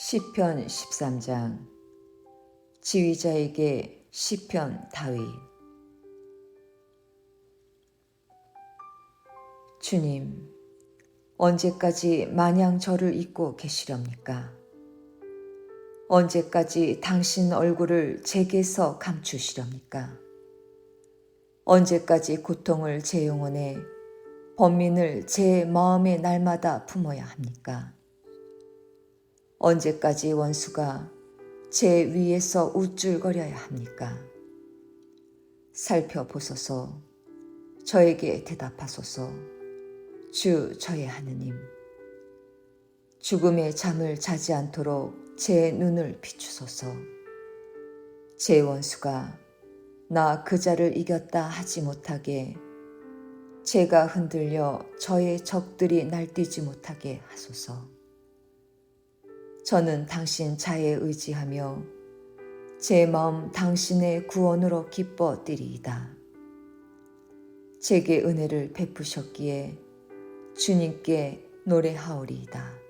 시편 13장 지휘자에게 시편 다윗 주님 언제까지 마냥 저를 잊고 계시렵니까? 언제까지 당신 얼굴을 제게서 감추시렵니까? 언제까지 고통을 제 영혼에 번민을 제 마음의 날마다 품어야 합니까? 언제까지 원수가 제 위에서 우쭐거려야 합니까? 살펴보소서, 저에게 대답하소서, 주 저의 하느님. 죽음의 잠을 자지 않도록 제 눈을 비추소서. 제 원수가 나 그 자를 이겼다 하지 못하게 제가 흔들려 저의 적들이 날뛰지 못하게 하소서. 저는 당신 자에 의지하며 제 마음 당신의 구원으로 기뻐 뛰리이다. 제게 은혜를 베푸셨기에 주님께 노래하오리이다.